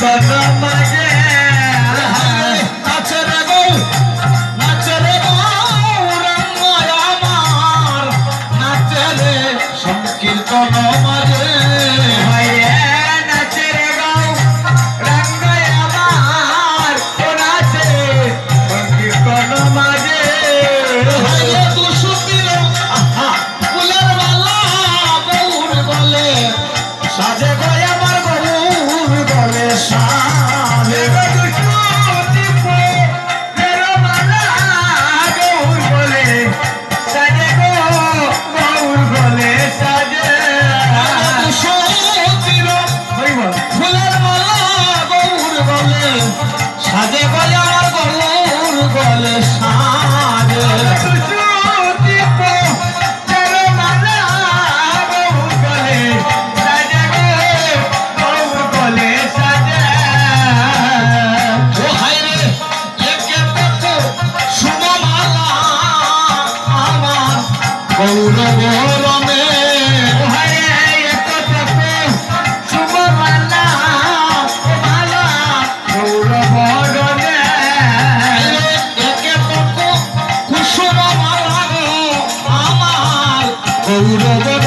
Baba Maja மௌனத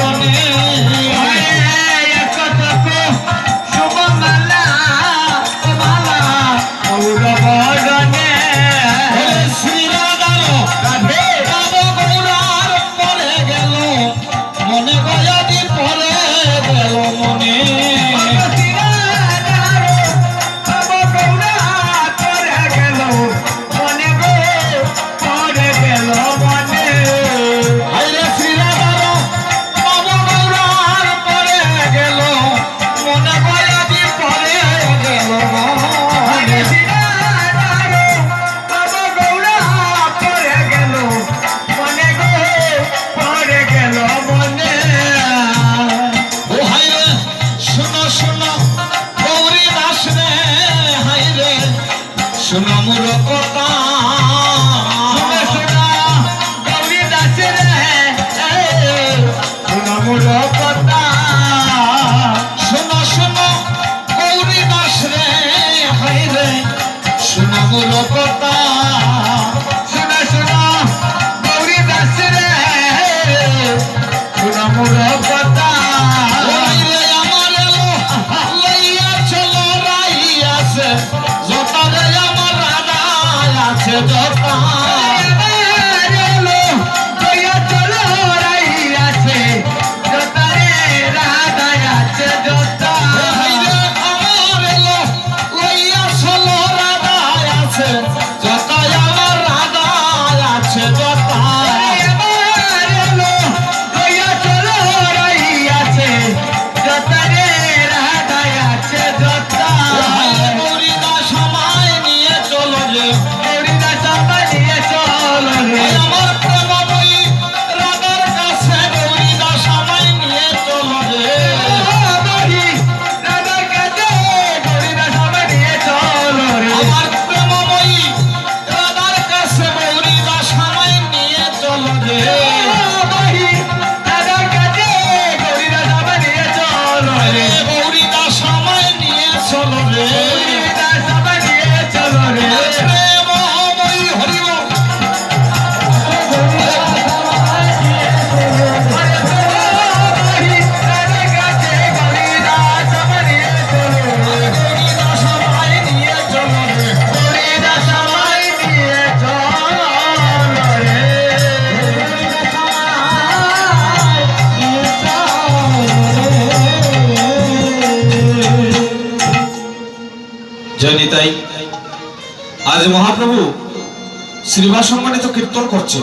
করছে।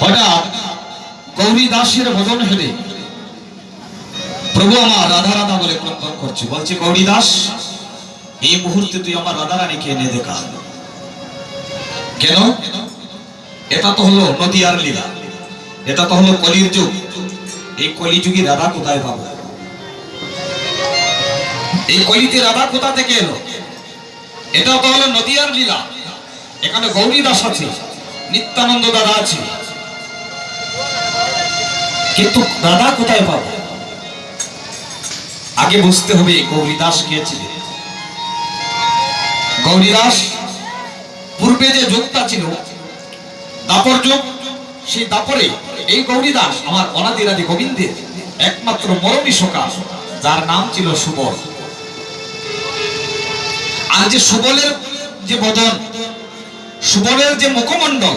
হঠাৎ গৌরী দাসের ভজন হেলে প্রভু আমার রাধা রাধা বলে ক্রন্দন করছে। বলছে, গৌরী দাস, এই মুহূর্তে তুই আমার রাধা রানীকে এনে দেখা। কেন? এটা তো হলো নদী আর লীলা। এটা তো হলো কলির যুগ। এই কলিযুগে রাধা কোথায় পাবো? এই কলিতে রাধা কোথা থেকে এলো? এটা তো হলো নদী আর লীলা। এখানে গৌরী দাস আছে, নিত্যানন্দ দাদা আছে। কিন্তু দাদা কোথায় পাব? আগে বুঝতে হবে গৌরী দাস কে গৌরী দাস পূর্বে যে যুগটা ছিল, দাপর যোগ, সেই দাপরে এই গৌরী দাস আমার অনাদিরাদি গোবিন্দের একমাত্র মরমী সকাল যার নাম ছিল সুবল। আর যে সুবলের যে বদন সুবলের যে মুখমণ্ডল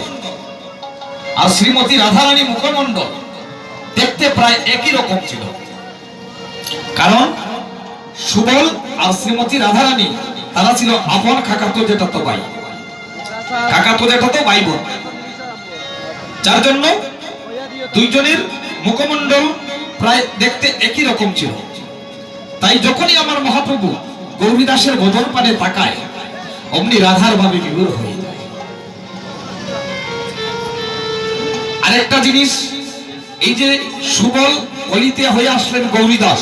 আর শ্রীমতী রাধারানী মুখমণ্ডল দেখতে প্রায় একই রকম ছিল। কারণ সুবল আর শ্রীমতী রাধারানী, তারা ছিল আপন কাকাতো যেটা তো ভাই। কাকাতো যেটা তো ভাই বোন যার জন্য দুইজনের মুখমণ্ডল প্রায় দেখতে একই রকম ছিল। তাই যখনই আমার মহাপ্রভু গৌরীদাসের বদন পানে তাকায়, অমনি রাধার ভাবে বিভোর হয়ে যায়। আরেকটা জিনিস, এই যে সুবল অলিতে হয়ে আসলেন গৌরীদাস।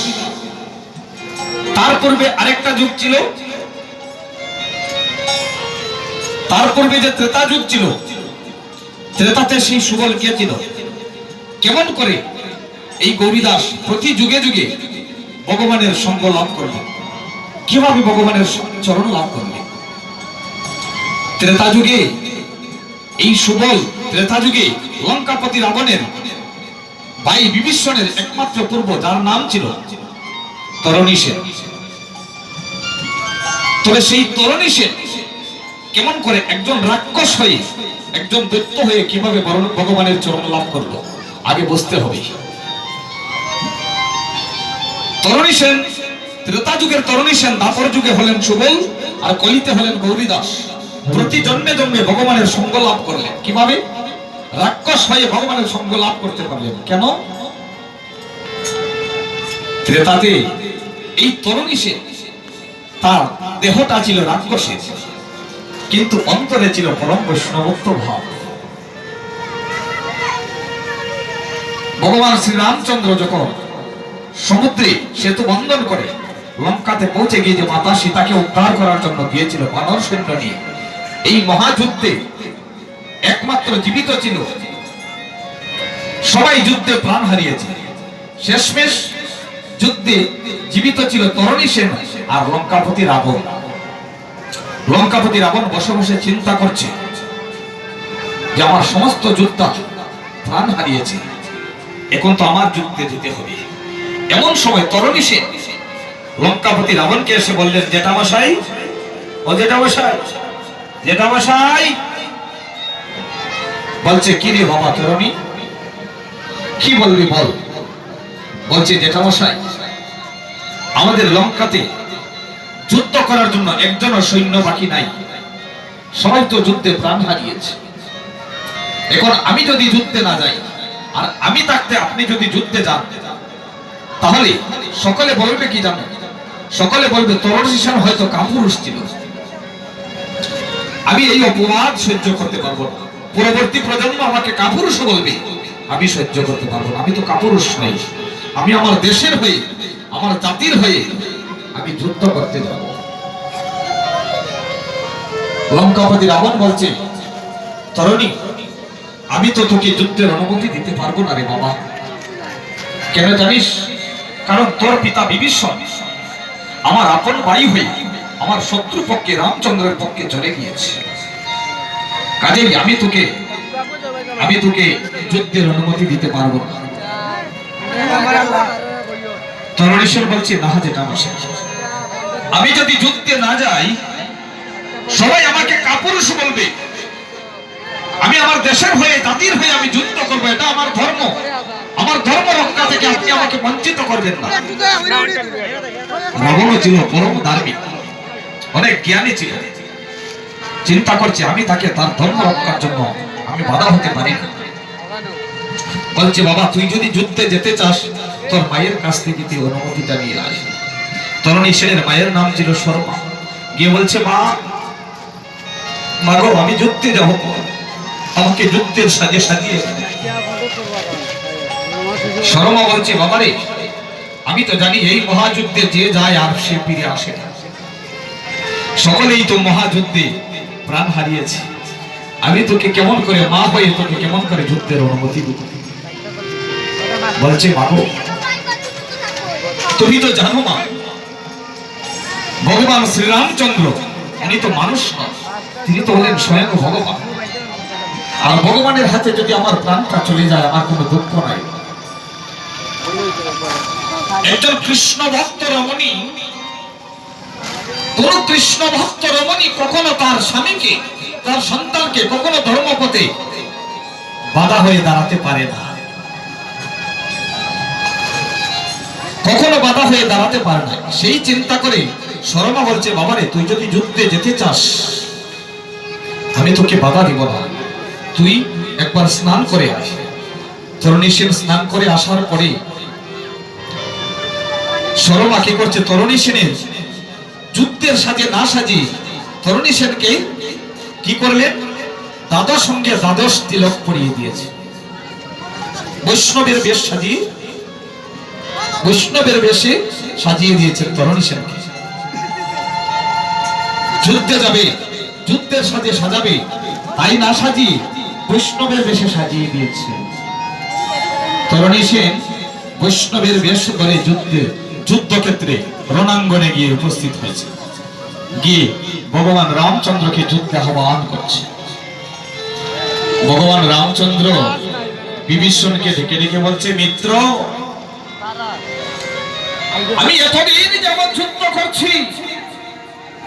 তার পূর্বে আরেকটা যুগ ছিল। তার পূর্বে যে ত্রেতা যুগ ছিল, ত্রেতাতে সেই সুবল কে ছিল? কেমন করে এই গৌরীদাস প্রতি যুগে যুগে ভগবানের সঙ্গ লাভ করবে কীভাবে ভগবানের চরণ লাভ করবে ত্রেতা যুগে এই সুবল ত্রেতা যুগে লঙ্কাপতি রাবণের ভাই বিভীষণের একমাত্র পূর্ব, যার নাম ছিল তরণী সেন। তবে সেই তরণী সেন কেমন করে একজন রাক্ষস হয়ে, একজন দৈত্য হয়ে কীভাবে ভগবানের চরণ লাভ করল, আগে বুঝতে হবে। তরণী সেন ত্রেতা যুগের তরণী সেন দাপর যুগে হলেন সুবল, আর কলিতে হলেন গৌরীদাস। প্রতি জন্মে জন্মে ভগবানের সঙ্গ লাভ করলেন। কীভাবে? রাক্ষস হয়ে ভগবানের সঙ্গ লাভ করতে পারলেন। কেন? ত্রেতাতে, এই তরণী সেন তার দেহটা ছিল রাক্ষসের, কিন্তু অন্তরে ছিল পরম বৈষ্ণবত্ব ভাব। ভগবান শ্রীরামচন্দ্র যখন সমুদ্রে সেতু বন্ধন করে লঙ্কাতে পৌঁছে গিয়ে যে মাতা সীতাকে উদ্ধার করার জন্য গিয়েছিল বানর সৈন্য নিয়ে, এই মহাযুদ্ধে একমাত্র জীবিত ছিল। সবাই যুদ্ধে প্রাণ হারিয়েছে। শেষমেশ যুদ্ধে জীবিত ছিল তরণী সেন আর লঙ্কাপতি রাবণ। লঙ্কাপতি রাবণ বসে বসে চিন্তা করছে যে আমার সমস্ত যোদ্ধা প্রাণ হারিয়েছে। এখন তো আমার যুদ্ধে যেতে হবে। এমন সময় তরণী সেন লঙ্কাপতি রাবণকে এসে বললেন, জেঠামশাই, ও জেঠামশাই জেঠামশাই বলছে, কি রে বাবা তরণী কি বলবি বল? বলছে, জেঠামশাই, আমাদের লঙ্কাতে যুদ্ধ করার জন্য একজনও সৈন্য বাকি নাই। সবাই তো যুদ্ধে প্রাণ হারিয়েছে। এখন আমি যদি যুদ্ধে না যাই, আর আমি থাকতে আপনি যদি যুদ্ধে যান, তাহলে সকলে বলবে কি জানো? সকলে বলবে তরণীশান হয়তো কাপুরুষ ছিল। আমি এই অপবাদ সহ্য করতে পারব না। পরবর্তী প্রজন্ম আমাকে কাপুরুষ বলবে। আমি সহ্য করতে পারব আমি তো কাপুরুষ নই। আমি আমার দেশের হয়ে, আমার জাতির হয়ে আমি যুদ্ধ করতে যাব। লঙ্কাপতি রাবণ বলছে, তরণী, আমি তো তোকে যুদ্ধের অনুমতি দিতে পারব না রে বাবা। কেন জানিস? কারণ তোর পিতা বিভীষণ আমার আপন ভাই হয়ে আমার শত্রু পক্ষে রামচন্দ্রের পক্ষে চলে গিয়েছে। কাজেই আমি তোকে আমি তোকে যুদ্ধের অনুমতি দিতে পারব না। বলছে, না যেটা আমি যদি যুদ্ধে না যাই, সবাই আমাকে কাপুরুষ বলবে। আমি আমার দেশের হয়ে, জাতির হয়ে আমি যুদ্ধ করব, এটা আমার ধর্ম। আমার ধর্ম রক্ষা থেকে আপনি আমাকে বঞ্চিত করবেন না। রাবণও ছিল পরম ধার্মিক। অনেক জ্ঞানী ছিল। চিন্তা করছে, আমি তাকে তার ধর্ম রক্ষার জন্য আমি বাধা হতে পারি বলছে, বাবা, তুই যদি যুদ্ধে যেতে চাস, তোর মায়ের কাছ থেকে তুই অনুমতিটা নিয়ে আস তরণী সেনের মায়ের নাম ছিল শর্মা। গিয়ে বলছে, মা মা গো আমি যুদ্ধে যাব। আমাকে যুদ্ধের সাজে সাজিয়ে শর্মা বলছে বাবারে আমি তো জানি এই মহাযুদ্ধে যে যায় আর সে ফিরে আসে না। সকলেই তো মহাযুদ্ধে প্রাণ হারিয়েছে। আমি তোকে কেমন করে মা হয়ে তোকে কেমন করে যুদ্ধের অনুমতি দেব? বলছে, বাবু, তুমি তো জানো মা, ভগবান শ্রীরামচন্দ্র, উনি তো মানুষ নয় তিনি তো হলেন স্বয়ং ভগবান। আর ভগবানের হাতে যদি আমার প্রাণটা চলে যায়, আমার কোনো দুঃখ নাই। একজন কৃষ্ণ ভক্ত রমণী কোন কৃষ্ণ ভক্ত রমণী কখনো তার স্বামীকে, তার সন্তানকে কখনো ধর্মপথে বাধা হয়ে দাঁড়াতে পারে না। কখনো বাধা হয়ে দাঁড়াতে পারে না। সেই চিন্তা করে শর্মা বলছে, বাবারে, তুই যদি যুদ্ধে যেতে চাস, আমি তোকে বাধা দিব না। তুই একবার স্নান করে আস তরুণী সেন স্নান করে আসার পরে শর্মা কি করছে? তরুণী সেনের যুদ্ধের সাজে না সাজিয়ে তরুণী সেনকে কি করলেন দাদার সঙ্গে দ্বাদশ তিলক পরিয়ে দিয়েছে। বৈষ্ণবের বেশ সাজিয়ে, বৈষ্ণবের বেশে সাজিয়ে দিয়েছেন তরুণী সেনকে। যুদ্ধে যাবে, যুদ্ধের সাথে সাজাবে, তাই না সাজিয়ে বৈষ্ণবের বেশে সাজিয়ে দিয়েছে। তরুণী সেন বৈষ্ণবের বেশ করে যুদ্ধে, যুদ্ধক্ষেত্রে রণাঙ্গনে গিয়ে উপস্থিত হয়েছে। গিয়ে ভগবান রামচন্দ্রকে যুদ্ধে আহ্বান করছে। ভগবান রামচন্দ্র বিভীষণকে ডেকে ডেকে বলছে, মিত্র, আমি এতদিন যেমন যুদ্ধ করছি,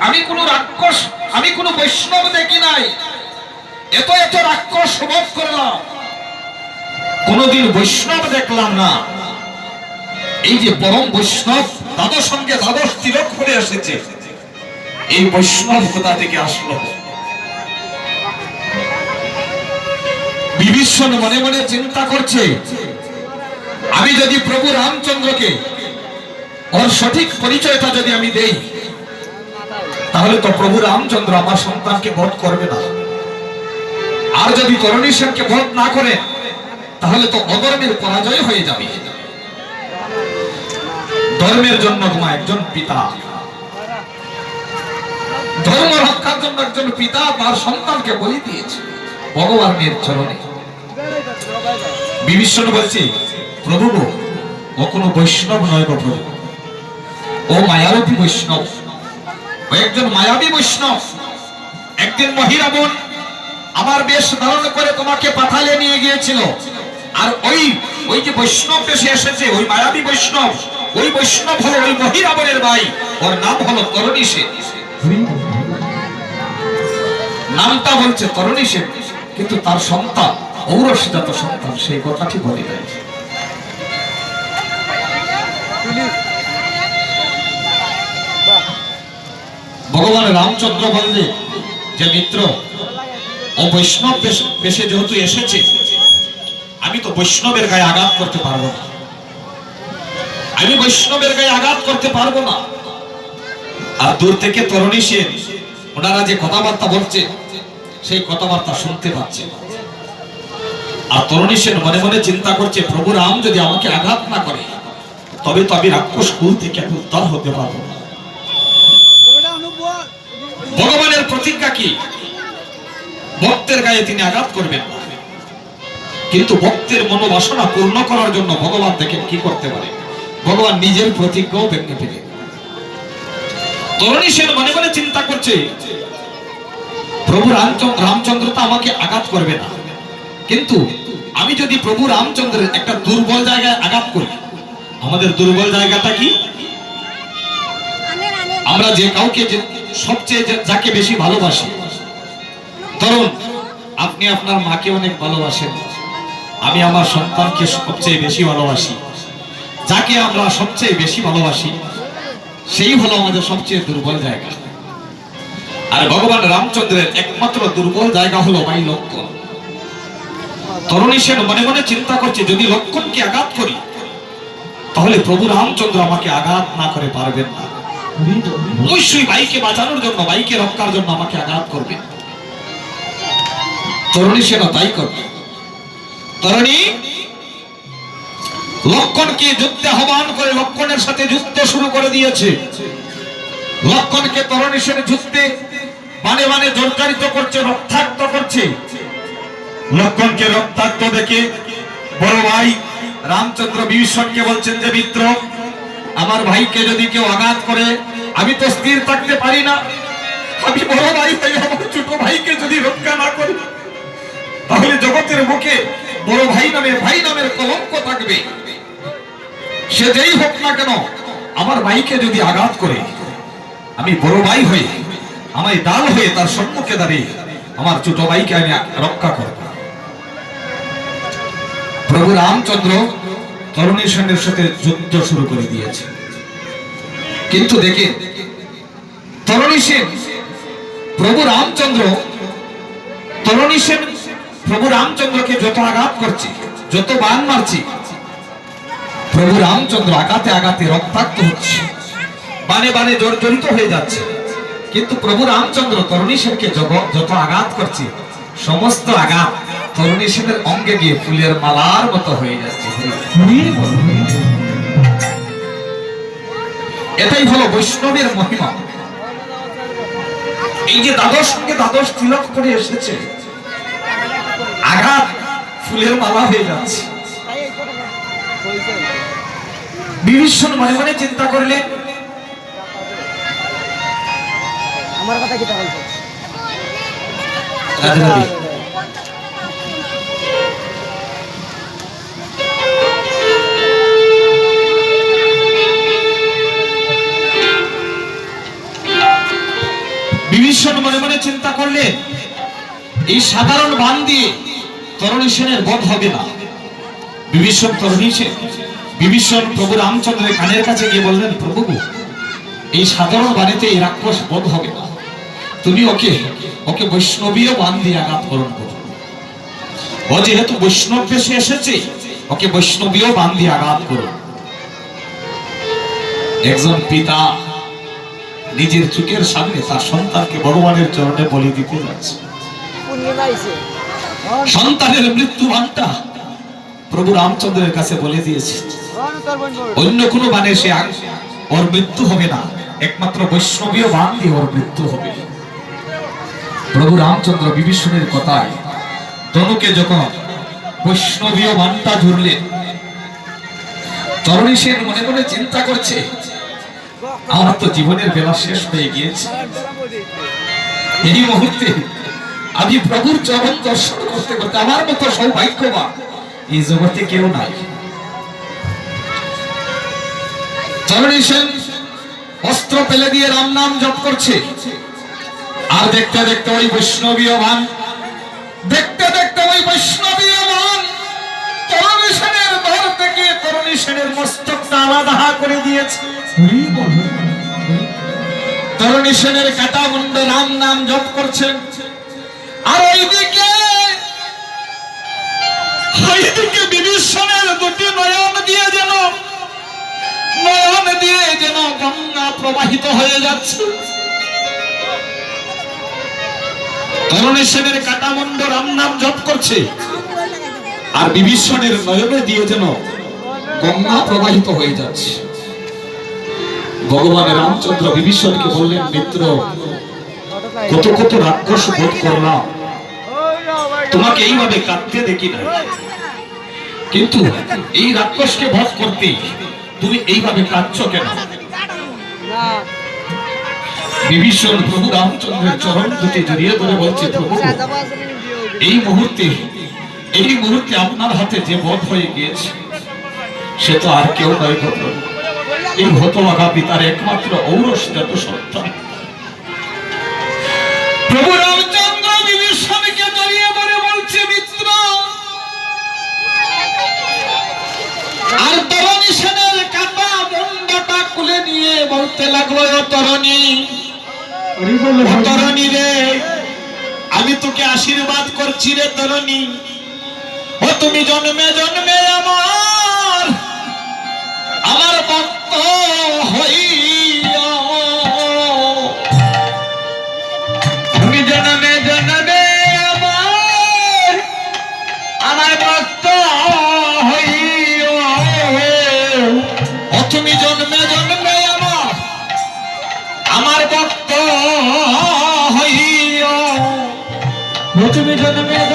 আমি কোন রাক্ষস, আমি কোন বৈষ্ণব দেখি নাই। এত এত রাক্ষস বধ করলাম। কোনদিন বৈষ্ণব দেখলাম না। এই যে পরম বৈষ্ণব দাদর সঙ্গে দ্বাদশ তিলক করে এসেছে, এই বৈষ্ণব কোথা থেকে আসলো? বিভীষণ মনে মনে চিন্তা করছে, আমি যদি প্রভু রামচন্দ্রকে ওর সঠিক পরিচয়টা যদি আমি দেই, তাহলে তো প্রভু রামচন্দ্র আমার সন্তানকে বধ করবে না। আর যদি সেনকে বধ না করে, তাহলে তো অধর্মের পরাজয় হয়ে যাবে। ধর্মের জন্য তোমার একজন পিতা। ধর্ম রক্ষার জন্য একজন পিতা তার সন্তানকে বলি দিয়েছে ভগবানের চরণে। বিভীষণ বলছি, প্রভু ও কোনো বৈষ্ণব নয় গো প্রভু। ও মায়াবী বৈষ্ণব। ও একজন মায়াবী বৈষ্ণব। একদিন মহিলা বোন আমার বেশ ধারণ করে তোমাকে পাঠালে নিয়ে গিয়েছিল। আর ওই ওই যে বৈষ্ণব বেশে এসেছে, ওই মায়াবী বৈষ্ণব ওই বৈষ্ণব হলো ওই মহিলা বোনের ভাই। ওর নাম হলো তরণী সেন। নামটা বলছে তরণী সেন, কিন্তু তার সন্তান ঔরসজাত সন্তান, সেই কথাটি বলে দেয় ভগবান রামচন্দ্র বললে, যে মিত্র, ও বৈষ্ণব বেশে যেহেতু এসেছে, আমি তো বৈষ্ণবের গায়ে আঘাত করতে পারব না। আমি বৈষ্ণবের গায়ে আঘাত করতে পারব না। আর দূর থেকে তরুণী সেন ওনারা যে কথাবার্তা বলছে, সেই কথাবার্তা শুনতে পাচ্ছে। আর তরুণী সেন মনে মনে চিন্তা করছে, প্রভু রাম যদি আমাকে আঘাত না করে, তবে তো আমি রাক্ষস কুল থেকে আমি উদ্ধার হতে পারব ভগবানের প্রতিজ্ঞা কি? ভক্তের গায়ে তিনি আঘাত করবেন কিন্তু ভক্তের মনোবাসনা পূর্ণ করার জন্য ভগবান দেখেন কি করতে পারে। ভগবান নিজের প্রতিজ্ঞাও ভেঙে ফেলে তরুণী সেন মনে মনে চিন্তা করছে, প্রভু রামচন্দ্র তো আমাকে আঘাত করবে না। কিন্তু আমি যদি প্রভু রামচন্দ্রের একটা দুর্বল জায়গায় আঘাত করি, আমাদের দুর্বল জায়গাটা কি? আমরা যে কাউকে সবচেয়ে যাকে বেশি ভালোবাসি। ধরুন আপনি আপনার মাকে অনেক ভালোবাসেন। আমি আমার সন্তানকে সবচেয়ে বেশি ভালোবাসি। যাকে আমরা সবচেয়ে বেশি ভালোবাসি, সেই হলো আমাদের সবচেয়ে দুর্বল জায়গা। আর ভগবান রামচন্দ্রের একমাত্র দুর্বল জায়গা হলো ভাই লক্ষণ। তরুণী সেন মনে মনে চিন্তা করছে, যদি লক্ষণকে আঘাত করি, তাহলে প্রভু রামচন্দ্র আমাকে আঘাত না করে পারবেন না। অবশ্যই বাইকে বাঁচানোর জন্য, বাইকে রক্ষার জন্য আমাকে আঘাত করবে। তরুণী সেনা তাই করবে। তরুণী লক্ষণকে যুদ্ধে আহ্বান করে লক্ষণের সাথে যুদ্ধ শুরু করে দিয়েছে। লক্ষণকে তরুণী সেনা যুদ্ধে মানে মানে জর্জরিত করছে, রক্তাক্ত করছে। লক্ষণকে রক্তাক্ত দেখে বড় ভাই রামচন্দ্র বিভীষণকে বলছেন যে, মিত্র, আমার ভাইকে যদি কেউ আঘাত করে, আমি তো স্থির থাকতে পারি না। আমি বড় ভাই হয়ে আমার ছোট ভাইকে যদি রক্ষা না করি, তাহলে জগতের মুখে বড় ভাই নামে ভাই নামের কলঙ্ক থাকবে। সে যেই হোক না কেন, আমার ভাইকে যদি আঘাত করে, আমি বড় ভাই হয়ে, আমায় ডাল হয়ে তার সম্মুখে দাঁড়িয়ে আমার ছোট ভাইকে আমি রক্ষা করব। প্রভু রামচন্দ্র তরুণী সেনের সাথে যুদ্ধ শুরু করে দিয়েছে। কিন্তু দেখে, তরুণী সেন, প্রভু রামচন্দ্র, তরুণী সেন, প্রভু রামচন্দ্রকে যত আঘাত করছে, যত বান মারছে প্রভু রামচন্দ্র আঘাতে আঘাতে রক্তাক্ত হচ্ছে। বানে বানে জর্জরিত হয়ে যাচ্ছে। কিন্তু প্রভু রামচন্দ্র তরুণী সেনকে যত আঘাত করছে, সমস্ত আঘাত তরুণী সেনের অঙ্গে গিয়ে ফুলের মালার মতো হয়ে যাচ্ছে। এটাই হলো বৈষ্ণবের মহিমা। এই যে দ্বাদশ সঙ্গে দ্বাদশ তিলক করে এসেছে, আঘাত ফুলের মালা হয়ে যাচ্ছে। বিভীষণ মনে মনে চিন্তা করলে। আমার কথা কি। বিভীষণ মনে মনে চিন্তা করলে এই সাধারণ বান দিয়ে তরণী সেনের বধ হবে না। বিভীষণ তরণী সেন। বিভীষণ প্রভু রামচন্দ্রের কানের কাছে গিয়ে বললেন, প্রভু এই সাধারণ বাড়িতে এই রাক্ষস বধ হবে না। তুমি ওকে ওকে বৈষ্ণবীয় বান দিয়ে আঘাত করণ করো। ও যেহেতু বৈষ্ণব বেশে এসেছে, ওকে বৈষ্ণবীয় বান দিয়ে আঘাত করো। একজন পিতা নিজের চোখের সামনে তার সন্তানকে ভগবানের চরণে বলি দিতে যাচ্ছে। সন্তানের মৃত্যু বানটা প্রভু রামচন্দ্রের কাছে বলে দিয়েছে। অন্য কোনো বানে সে ওর মৃত্যু হবে না। একমাত্র বৈষ্ণবীয় বান দিয়ে ওর মৃত্যু হবে। প্রভু রামচন্দ্র বিভীষণের কথায় তনুকে যখন বৈষ্ণবীয় বানটা ঝুরলেন তরণী সেন মনে মনে চিন্তা করছে, আমার তো জীবনের বেলা শেষ হয়ে গিয়েছে। এই মুহূর্তে আমি প্রভুর চরণ দর্শন করতে করতে আমার মতো সৌভাগ্যবান এই জগতে কেউ নাই। তরুণী সেন অস্ত্র ফেলে দিয়ে রাম নাম জপ করছে। আর দেখতে দেখতে ওই বৈষ্ণবীয় ভান দেখতে দেখতে ওই বৈষ্ণবীয় ভান তরুণী সেনের ধর থেকে তরুণী সেনের মস্তকটা আলাদা করে দিয়েছে। তরুণী সেনের কাটা মুন্ড রাম নাম জপ করছেন। আর ওইদিকে ওইদিকে বিভীষণের দুটি নয়ন দিয়ে যেন দিয়ে যেন গঙ্গা প্রবাহিত হয়ে যাচ্ছে। তরুণী সেনের কাটামুন্ড রাম নাম জপ করছে। আর বিভীষণের নয়নে দিয়ে যেন গঙ্গা প্রবাহিত হয়ে যাচ্ছে। ভগবান রামচন্দ্র বিভীষণকে বললেন, মিত্র, কত কত রাক্ষস বোধ করলাম। তোমাকে এইভাবে কাঁদতে দেখি না কিন্তু এই রাক্ষসকে বধ করতে তুমি এইভাবে কাঁদছো কেন? বিভীষণ প্রভু রামচন্দ্রের চরণ দুটি জড়িয়ে ধরে বলছে প্রভু এই মুহূর্তে এই মুহূর্তে আপনার হাতে যে বধ হয়ে গিয়েছে সে তো আর কেউ নয় প্রভু এই হতভাগা পিতার একমাত্র ঔরস যত সন্তান। প্রভু রামচন্দ্র খুলে নিয়ে বলতে লাগল তরণী তরণী রে আমি তোকে আশীর্বাদ করছি রে তরণী। ও তুমি জন্মে জন্মে আমার আমার ভক্ত হইয়া জন্মে